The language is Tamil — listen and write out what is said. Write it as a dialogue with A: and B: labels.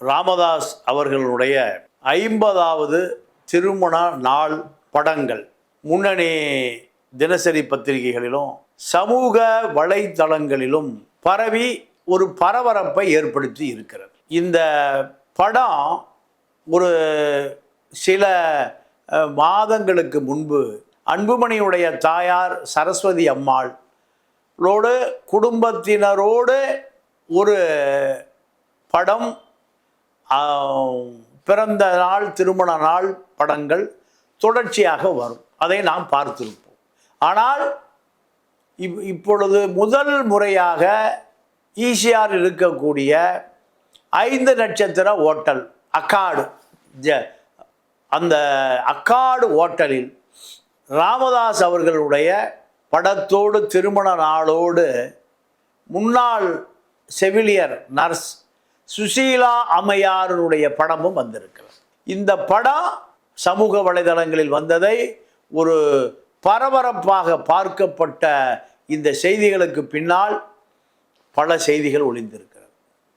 A: ராமதாஸ் அவர்களுடைய ஐம்பதாவது திருமண நாள் படங்கள். முன்னணி தினசரி பத்திரிகைகளிலும் சமூக வலைத்தளங்களிலும் பரவி ஒரு பரபரப்பை ஏற்படுத்தி இருக்கிறது. இந்த படம் ஒரு சில மாதங்களுக்கு முன்பு அன்புமணியுடைய தாயார் சரஸ்வதி அம்மாள் ளோடு குடும்பத்தினரோடு ஒரு படம் பிறந்த நாள் திருமண நாள் படங்கள் தொடர்ச்சியாக வரும். அதை நாம் பார்த்திருப்போம். ஆனால் இப் இப்பொழுது முதல் முறையாக ஈசிஆர் இருக்கக்கூடிய ஐந்து நட்சத்திர ஓட்டல் அக்காடு ஜ அந்த அக்காடு ஓட்டலில் ராமதாஸ் அவர்களுடைய படத்தோடு திருமண நாளோடு முன்னாள் செவிலியர் நர்ஸ் சுசீலா அம்மையாருடைய படமும் வந்திருக்கிறது. இந்த படம் சமூக வலைதளங்களில் வந்ததை ஒரு பரபரப்பாக பார்க்கப்பட்ட இந்த செய்திகளுக்கு பின்னால் பல செய்திகள் ஒளிந்திருக்கு.